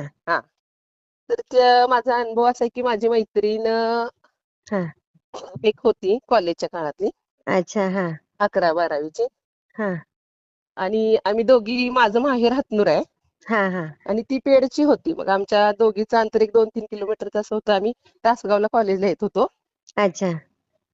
हा. तर त्या- माझा अनुभव असा आहे की माझी मैत्रीण हा. एक होती कॉलेजच्या काळातली. अच्छा हा. अकरा बारावीची. हा. आणि आम्ही दोघी माझं माहेर हातनूर आहे. हा हा. आणि ती पेडची होती. मग आमच्या दोघीचं अंतर एक दोन तीन किलोमीटरचं असं होतं. आम्ही तासगावला कॉलेजला येत होतो. अच्छा.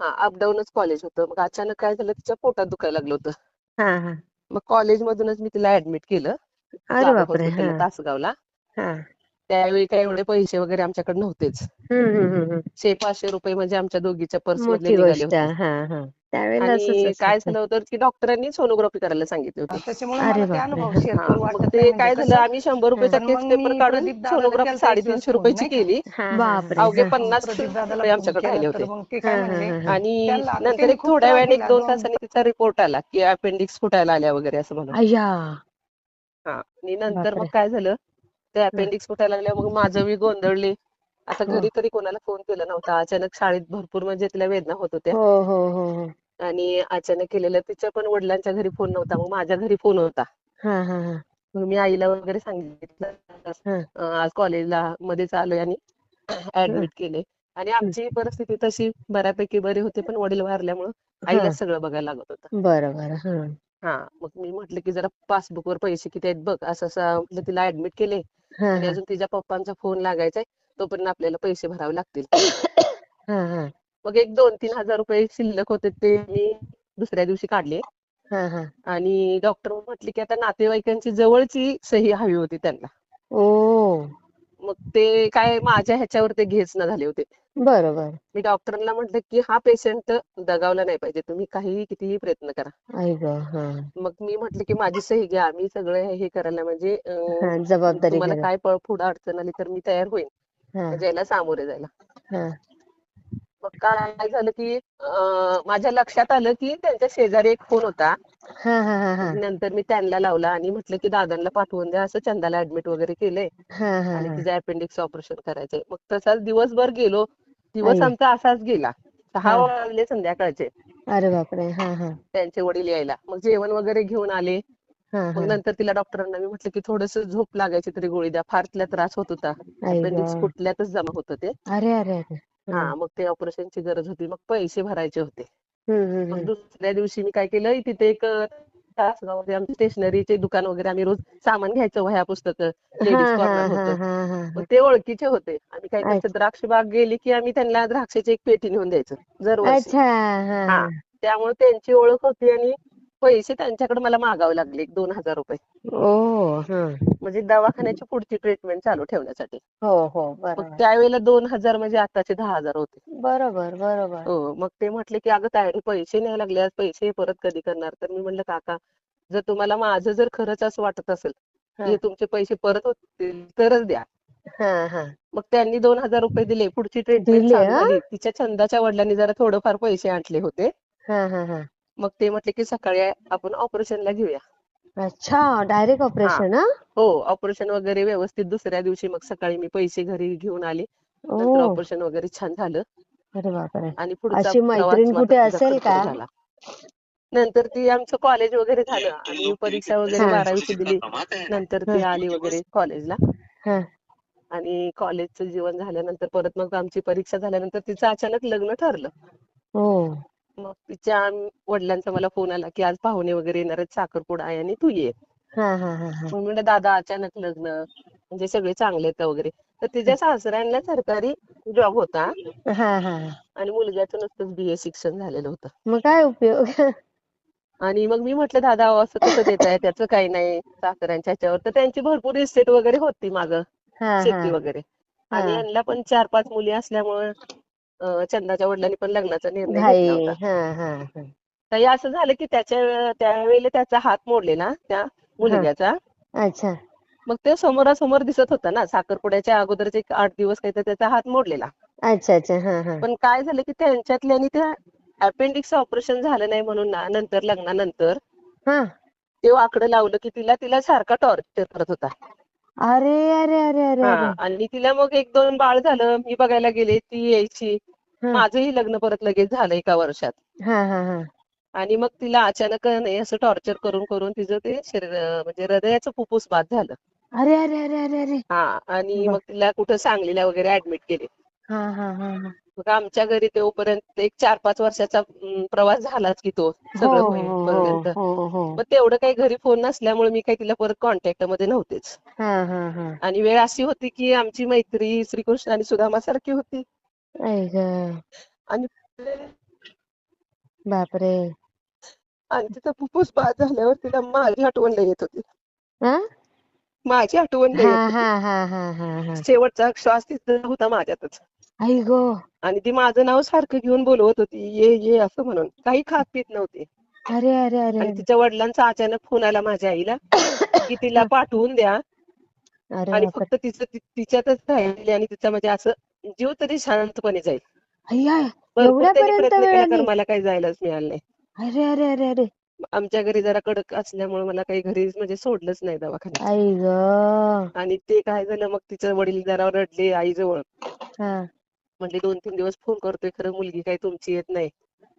हा अपडाऊनच कॉलेज होतं. मग अचानक काय झालं तिच्या पोटात दुखायला लागलं होतं. हा हा. मग कॉलेजमधूनच मी तिला ऍडमिट केलं. अरे बापरे हा. तासगावला. हा. त्यावेळी काय एवढे पैसे वगैरे आमच्याकडे नव्हतेच. हम्म हम्म हम्म हम्म. शे पाचशे रुपये म्हणजे आमच्या दोघीच्या पर्स मधले मोठी निघाले गोष्ट. होते. हा हा. त्यावेळेला असंच आणि काय असतं झालं होतं की डॉक्टरांनी सोनोग्राफी करायला सांगितली होती. त्याच्यामुळे अरे मला ते बापरे. अनुभव शेअर हा, करू मग वाटत ते नाही काय म्हणजे झालं कसं आम्ही शंभर रुपयाचा पण केस मग पेपर मी काढून प्रदीप दादाला सोनोग्राफी केलता एक साडेतीनशे रुपयाची केली. हा हा. बापरे, अवघे हा. पन्नास प्रदीप दादाला रुपये फोन आमच्याकडे केला राहिले तर होते मग ते काय हा, हा, म्हणले? हा, हा. आणि आता नंतर त्यांनी एक खूप थोड्या त्रास वेळाने एक दिला, दोन दोन- तासांनी तिचा रिपोर्ट आला की अपेंडिक्स फुटायला आल्या वगैरे असं म्हणून. अय्या. हा आणि नंतर मग बापरे. काय झालं? ते अपेंडिक्स फुटायला लागल्या मग माझं मी गोंधळले. आता. घरी तरी कोणाला फोन केला नव्हता. अचानक शाळेत भरपूर म्हणजे तिला वेदना होत होत्या. हो हो हो हो. आणि अचानक केलेलं तिच्या पण वडिलांच्या घरी फोन नव्हता. मग माझ्या घरी फोन होता. हा हा हा. मग मी आईला वगैरे सांगितलं. हा. अं, आज कॉलेजला मध्येच आलोय आणि ऍडमिट केले. आणि आमची परिस्थिती तशी बऱ्यापैकी बरी होती. पण वडील वारल्यामुळं आईलाच सगळं बघायला लागत होतं. बरं बरं. हा. हा मग मी म्हटलं की जरा पासबुकवर पैसे किती आहेत बघ असं असं म्हटलं तिला ऍडमिट केले. आणि अजून तिच्या पप्पांचा फोन लागायचाय तोपर्यंत आपल्याला पैसे भरावे लागतील. हा हा. मग एक दोन तीन हजार रुपये शिल्लक होते ते मी दुसऱ्या दिवशी काढले. हा हा. आणि डॉक्टर म्हटले की आता नातेवाईकांची जवळची सही हवी होती त्यांना. ते काय माझ्या ह्याच्यावर ते घेच न झाले होते. बरोबर. मी डॉक्टरांना म्हटलं की हा पेशंट दगावला नाही पाहिजे. तुम्ही काहीही कितीही प्रयत्न करा. आई ग हा. मग मी म्हटलं की माझी सही घ्या. मी सगळं हे करायला म्हणजे अं, हा जबाबदारी तुम्हाला काय पुढं अडचण आली तर मी तयार होईल हा. म्हणजे याला सामोरे जायला. हा. मग काय झालं की अं, माझ्या लक्षात आलं की त्यांच्या शेजारी एक फोन होता. नंतर मी त्यांना लावला आणि म्हटलं की दादांना पाठवून द्या. असं चंदाला ऍडमिट वगैरे केलंय. हा आणि तिच्या अपेंडिक्स ऑपरेशन करायचंय. मग तसाच दिवसभर गेलो. दिवस. आमचा असाच गेला. सहा. वाजले संध्याकाळचे. अरे बापरे. हा हा. त्यांचे वडील यायला. मग जेवण वगैरे घेऊन आले. हा मग नंतर तिला डॉक्टरांना मी म्हटलं की थोडस झोप लागायची तरी गोळी द्या. फार तिला त्रास होत होता. अपेंडिक्स गं. फुटल्यातच जमा होतं ते अरे अरे हा मग ते ऑपरेशनची गरज होती. मग पैसे भरायचे होते. मग. दुसऱ्या दिवशी मी काय केलं तिथे एक तासगावमध्ये आमचे स्टेशनरीचे दुकान वगैरे आम्ही रोज सामान घ्यायचो वह्या पुस्तकं लेडीज कॉर्नर होतं. मग ते ओळखीचे होते. आम्ही काय करायचं. द्राक्ष बाग गेली की आम्ही त्यांना द्राक्षाची एक पेटी नेऊन द्यायचं दरवर्षी. त्यामुळे त्यांची ओळख होती आणि पैसे त्यांच्याकडे मला मागावे लागले एक दोन हजार रुपये. ओ हा. म्हणजे दवाखान्याची पुढची ट्रीटमेंट चालू ठेवण्यासाठी. हो हो मग बरोबर त्यावेळेला दोन हजार म्हणजे आताचे दहा हजार होते. बरोबर बरोबर. हो मग ते म्हटले की अगं तायडे पैसे नाही लागले आज पैसे परत कधी करणार? तर मी म्हटलं काका जर तुम्हाला माझं जर खरंच असं वाटत असेल हा. की तुमचे पैसे परत होतील तरच द्या. हा हा. मग त्यांनी दोन हजार रुपये दिले पुढची ट्रीटमेंट दिले, चालू हा? झाली. तिच्या छंदाच्या वडिलांनी जरा थोडंफार पैसे आणले होते. हा हा हा. मग ते म्हटले की सकाळी आपण ऑपरेशनला घेऊया. अच्छा डायरेक्ट ऑपरेशन हा? हो. ऑपरेशन वगैरे व्यवस्थित दुसऱ्या दिवशी मग सकाळी मी पैसे घरी घेऊन आले. नंतर ऑपरेशन वगैरे छान झालं. अरे बापरे. आणि पुढचा अशी मैत्रीण मात्र कुठे असेल का? नंतर ती आमचं कॉलेज वगैरे झालं. आम्ही परीक्षा वगैरे. बारावीची दिली. नंतर ती आली वगैरे कॉलेजला आणि कॉलेजचं जीवन झाल्यानंतर परत मग आमची परीक्षा झाल्यानंतर तिचं अचानक लग्न ठरलं. हो. मग तिच्या वडिलांचा मला फोन आला की आज पाहुणे वगैरे येणार आहेत साखरपुडा आहे आणि तू ये. हा हा हा हा. मग म्हणलं दादा अचानक लग्न म्हणजे सगळे चांगले आहेत वगैरे? तर तिच्या सासऱ्यांना सरकारी जॉब होता. हा हा आणि मुलग्याचं नुसतंच बीए शिक्षण झालेलं होतं. मग काय उपयोग? आणि मग मी म्हटलं दादा अहो, असं कसं देताय त्याचं काही नाही सासऱ्यांच्या ह्याच्यावर. तर त्यांची भरपूर इस्टेट वगैरे होती मागं हा शेती हा वगैरे. आणि हा. यांना पण चार पाच मुली असल्यामुळे चंदाच्या वडिलांनी पण लग्नाचा निर्णय घेतला होता. हा हा हा. तर हे असं झालं की त्याच्या त्यावेळेला त्याचा हात मोडलेला त्या मुलग्याचा. अच्छा. मग ते समोरासमोर दिसत होता ना साखरपुड्याच्या अगोदरचे एक आठ दिवस काही तर त्याचा हात मोडलेला. अच्छा अच्छा. पण काय झालं की त्यांच्यातल्यानी त्या अपेंडिक्स ऑपरेशन झालं नाही म्हणून ना नंतर लग्नानंतर ते वाकडं लावलं की तिला तिला सारखा टॉर्चर करत होता. अरे अरे अरे अरे हा आणि तिला मग एक दोन बाळ झालं. मी बघायला गेले ती यायची. माझंही लग्न परत लगेच झालं एका वर्षात. हा हा हा. आणि मग तिला अचानक नाही असं टॉर्चर करून करून तिचं ते शरीर म्हणजे हृदयाचं फुफ्फुस बाद झालं. अरे अरे अरे अरे अरे. हा आणि मग तिला कुठं सांगलीला वगैरे ऍडमिट केले. मग आमच्या घरी तोपर्यंत एक चार पाच वर्षाचा प्रवास झालाच की तो सगळं हो होईपर्यंत हो हो हो. मग तेवढं काही घरी फोन नसल्यामुळे मी काही तिला परत कॉन्टॅक्टमध्ये नव्हतेच. आणि वेळ अशी होती की आमची मैत्री श्रीकृष्ण आणि सुदामासारखी होती. ऐ ग आणि बापरे. आणि तिचा फुफ्फुस बाद झाल्यावर तिला माझी आठवण लय येत होती. माझी आठवण लय हा येत हा होती. हा हा हा हा शेवटचा श्वास तिचा होता माझ्यातच. आई गो. आणि ती माझं नाव सारखं घेऊन बोलवत होती ये ये असं म्हणून. काही खात पित नव्हती. अरे अरे अरे. आणि अरे तिच्या वडिलांचा अचानक फोन आला माझ्या आईला की तिला पाठवून द्या. अरे आणि बापरे. फक्त तिचं ति- तिच्यातच राहिली आणि तिचा म्हणजे असं जीव तरी शांतपणे जाईल. अय्या भरपूर त्यांनी एवढ्यापर्यंत प्रयत्न वेळ केला तर आली मला काही जायलाच मिळालं नाही. अरे अरे अरे अरे. आमच्या घरी जरा कडक असल्यामुळे मला काही घरी म्हणजे सोडलंच नाही दवाखान्यात. आई ग. आणि ते काय झालं मग तिचं वडील जरा रडले आईजवळ. हा. म्हटले दोन तीन दिवस फोन करतोय खरं मुलगी काही तुमची येत नाही.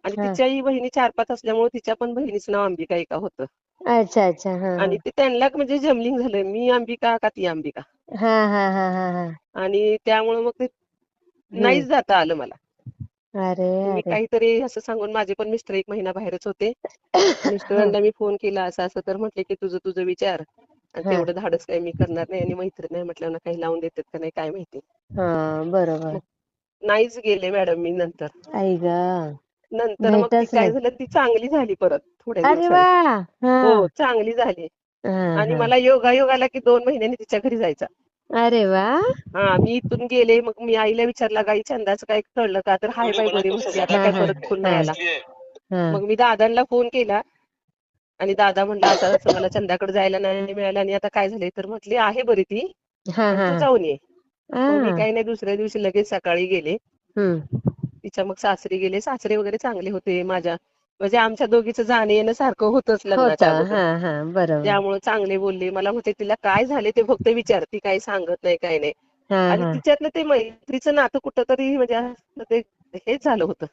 आणि हा. तिच्याही बहिणी चार पाच असल्यामुळे तिच्या पण बहिणीचं नाव अंबिका होतं. अच्छा अच्छा हा आणि ते त्यांना म्हणजे जमलिंग झालं. मी अंबिका का ती अंबिका. हा हा हा हा हा. आणि त्यामुळे मग ते नाहीच जाता आलं मला. अरे मी काहीतरी असं सांगून माझे पण मिस्टर एक महिना बाहेरच होते. मिस्टरांना मी फोन केला असं असं तर म्हटले की तुझं तुझं विचार. आणि हा. तेवढं धाडस काही मी करणार नाही आणि मैत्रीण नाही म्हटल्यावर काही लावून देतात का नाही काय माहिती. हा बरोबर. नाहीच गेले मॅडम मी नंतर. आई ग. नंतर मग ती भेटच काय नाही. झालं ती चांगली झाली परत थोड्या अरे वा! हा. हो चांगली झाली. हा आणि हा. मला योगायोग आला की दोन महिन्यांनी तिच्या घरी जायचा. अरे वा. हा मी इथून गेले मग मी आईला विचारलं गाई छंदाचं काय कळलं का? तर हाय बाई बरी म्हटली आता काय परत फोन नाही आला. हा. मग मी दादांना फोन केला आणि दादा म्हणला असं असं मला चंदाकडे जायला नाही मिळालं आणि आता काय झालंय? तर म्हटली आहे बरी ती हा पण हा. तू जाऊन ये. मग मी हा काही नाही दुसऱ्या दिवशी लगेच सकाळी गेले. हम्म. तिच्या मग सासरी गेले. सासरे वगैरे चांगले होते माझ्या म्हणजे आमच्या दोघीचं जाणं येणं सारखं होतच होत. लग्नाच्या अगोदर. त्यामुळे चांगले बोलले. मला म्हणते तिला काय झाले ते फक्त विचार ती काही सांगत नाही काय नाही. आणि तिच्यातलं ते मैत्रीचं नातं कुठंतरी म्हणजे ते हेच झालं होतं.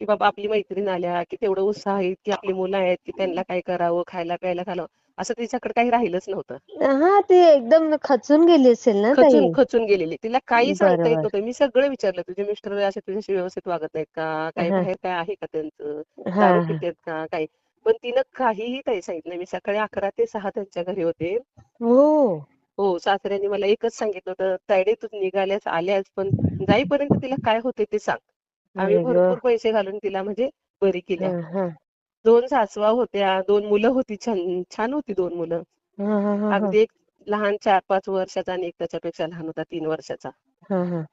की बाबा आपली मैत्रीण आल्या की तेवढं उत्साह आहे की आपली मुलं आहेत की त्यांना काय करावं खायला प्यायला घालावं. असं तिच्याकडे काही राहिलंच नव्हतं. हा ती एकदम खचून गेली असेल ना खचून खचून गेलेली. तिला काही सांगता येत नव्हतं. मी सगळं विचारलं तुझे मिस्टर असे तुझ्याशी व्यवस्थित वागत नाहीत का? काही बाहेर काय आहे का त्यांचं? दारू पितेत का? काही पण तिनं काहीही काही सांगितलं. मी सकाळी अकरा ते सहा त्यांच्या घरी होते. हो. हो सासऱ्यांनी मला एकच सांगितलं होतं तायडे तू निघाल्यास आल्यास पण जाईपर्यंत तिला काय होते ते सांग. आम्ही भरपूर पैसे घालून तिला म्हणजे बरी केल्या हा. दोन सासवा होत्या दोन मुलं होती छान छान होती दोन मुलं. हा हा हा अगदी एक लहान चार पाच वर्षाचा आणि एक त्याच्यापेक्षा लहान होता तीन वर्षाचा. हा हा.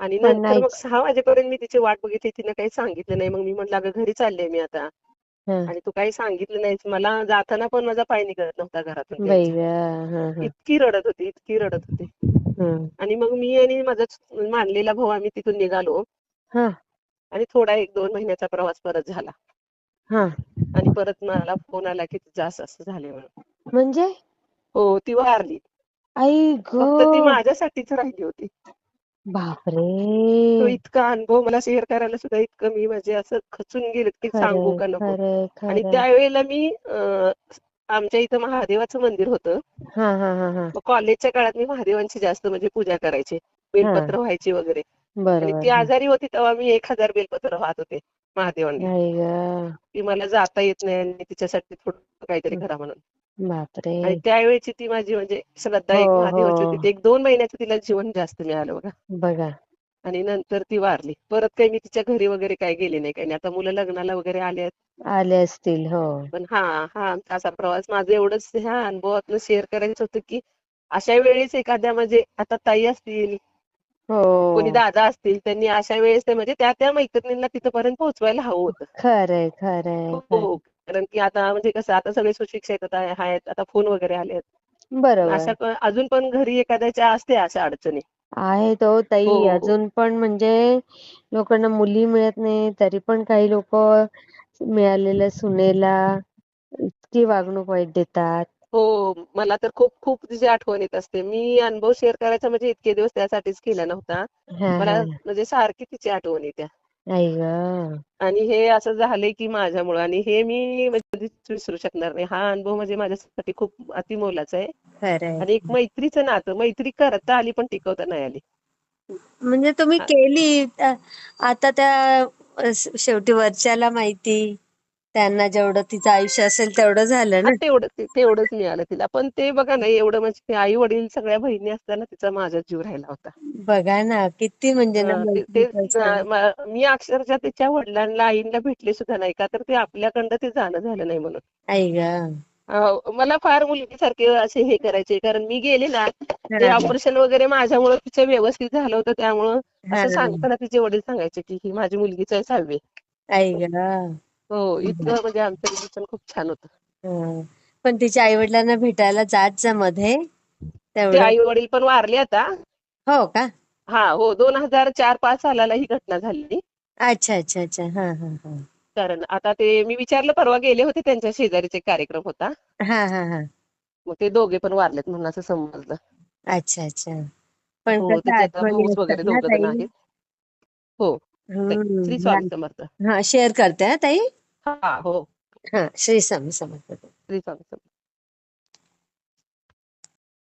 आणि पण नंतर मग नाहीच. सहा वाजेपर्यंत मी तिची वाट बघितली तिनं काही सांगितलं नाही. मग मी म्हटलं अगं घरी चालले मी आता. हा. आणि तू काही सांगितलं नाहीस. मला जाताना पण माझा पाय निघत नव्हता घरातून त्यांच्या. हा हा. इतकी रडत होती इतकी रडत होती. आणि मग मी आणि माझा मानलेला भाऊ आम्ही तिथून निघालो. हा. आणि थोडा एक दोन महिन्याचा प्रवास परत झाला. हा. आणि परत मला फोन आला की तुझं असं असं झाले म्हणून. म्हणजे? हो ती वारली. आई फक्त ती ग माझ्यासाठीच राहिली होती. तो बापरे इतका अनुभव मला शेअर करायला सुद्धा इतकं मी म्हणजे असं खचून गेले की सांगू खरंय का नको. खरंय आणि खरंय त्यावेळेला मी अं, आमच्या इथं महादेवाचं मंदिर होतं. हा हा हा हा. मग कॉलेजच्या काळात मी महादेवांची जास्त म्हणजे पूजा करायची. बेलपत्र व्हायची वगैरे. आणि बरोबर ती हा. आजारी होती तेव्हा मी एक हजार बेलपत्र वाहत होते. महादेवांना. ग. की मला जाता येत नाही आणि तिच्यासाठी थोडं काहीतरी करा म्हणून. बापरे. आणि त्यावेळेची ती माझी म्हणजे श्रद्धा एक हो महादेवाची हो. होती ते एक दोन महिन्याचं तिला जीवन जास्त मिळालं बघा. बघा. आणि नंतर ती वारली. परत काही मी तिच्या घरी वगैरे काही गेले नाही काही नाही. आता मुलं लग्नाला वगैरे आले आहेत. आले असतील हो. पण हा हा आमचा असा प्रवास. माझं एवढंच ह्या अनुभवातनं शेअर करायचं होतं की अशा वेळेस एखाद्या म्हणजे आता ताई असतील कोणी हो दादा असतील त्यांनी अशा वेळेस ते म्हणजे त्या त्या मैत्रिणींना तिथपर्यंत पोहोचवायला हवं होतं. खरंय खरंय खरंय. हो कारण की आता म्हणजे कसं आता सगळे सुशिक्षित आता आहेत आता फोन वगैरे आले आहेत. बरोबर. अशा क- अजून पण घरी एखाद्याच्या असते अशा अडचणी. आहे तो ताई. हो, हो. अजून पण म्हणजे लोकांना मुली मिळत नाही तरी पण काही लोक मिळालेल्या सुनेला इतकी वागणूक वाईट देतात. हो मला तर खूप खूप तिची आठवण येत असते. मी अनुभव शेअर करायचा म्हणजे इतके दिवस त्यासाठीच केला नव्हता. हा मला हा. म्हणजे सारखी तिची आठवण येते. आई ग. आणि हे असं झालंय की माझ्यामुळं आणि हे मी म्हणजे कधीच विसरू शकणार नाही. हा अनुभव म्हणजे माझ्यासाठी खूप अतिमोलाचा आहे. खरंय आणि एक मैत्रीचं नातं मैत्री करता आली पण टिकवता नाही आली. म्हणजे तुम्ही केली आता त्या अ, शेवटी वरच्याला माहिती. त्यांना जेवढं तिचं आयुष्य असेल तेवढं झालं ना. तेवढं तेवढंच मिळालं तिला. पण ते बघा ना एवढं म्हणजे आई वडील सगळ्या बहिणी असताना तिचा माझा जीव राहिला होता. बघा ना किती म्हणजे. म- अक्षरशः तिच्या वडिलांना आईला भेटले सुद्धा नाही का? तर ते आपल्याकडनं ते जाणं झालं नाही म्हणून. आई ग. मला फार मुलगीसारखे असे हे करायचे. कारण मी गेले ना ते. ऑपरेशन वगैरे माझ्यामुळे तिचं व्यवस्थित झालं होतं. त्यामुळं. असं सांगताना तिचे वडील सांगायचे की ही माझी मुलगीच आहे सहावी. हो इतकं म्हणजे आमचं रिलेशन खूप छान होतं. हं. पण तिच्या आई वडिलांना भेटायला जात जा मध्ये. ते तेवढं. आई वडील पण वारले आता. हो का? हा हो दोन हजार चार पाच सालाला ही घटना झाली. अच्छा अच्छा अच्छा. हा हा हा. कारण आता ते मी विचारलं परवा गेले होते त्यांच्या शेजारीचे कार्यक्रम होता. हा हा हा. मग ते दोघे पण वारलेत म्हणून असं समजलं. अच्छा अच्छा. पण हो कसं त्याचे आता आठवणी भाऊच असतात वगैरे ना दोघ जण ताई? आहेत. हो. श्री स्वामी समर्थ. हा शेअर करते हा ताई? हा हो. हा श्री स्वामी समर्थ. श्री स्वामी समर्थ.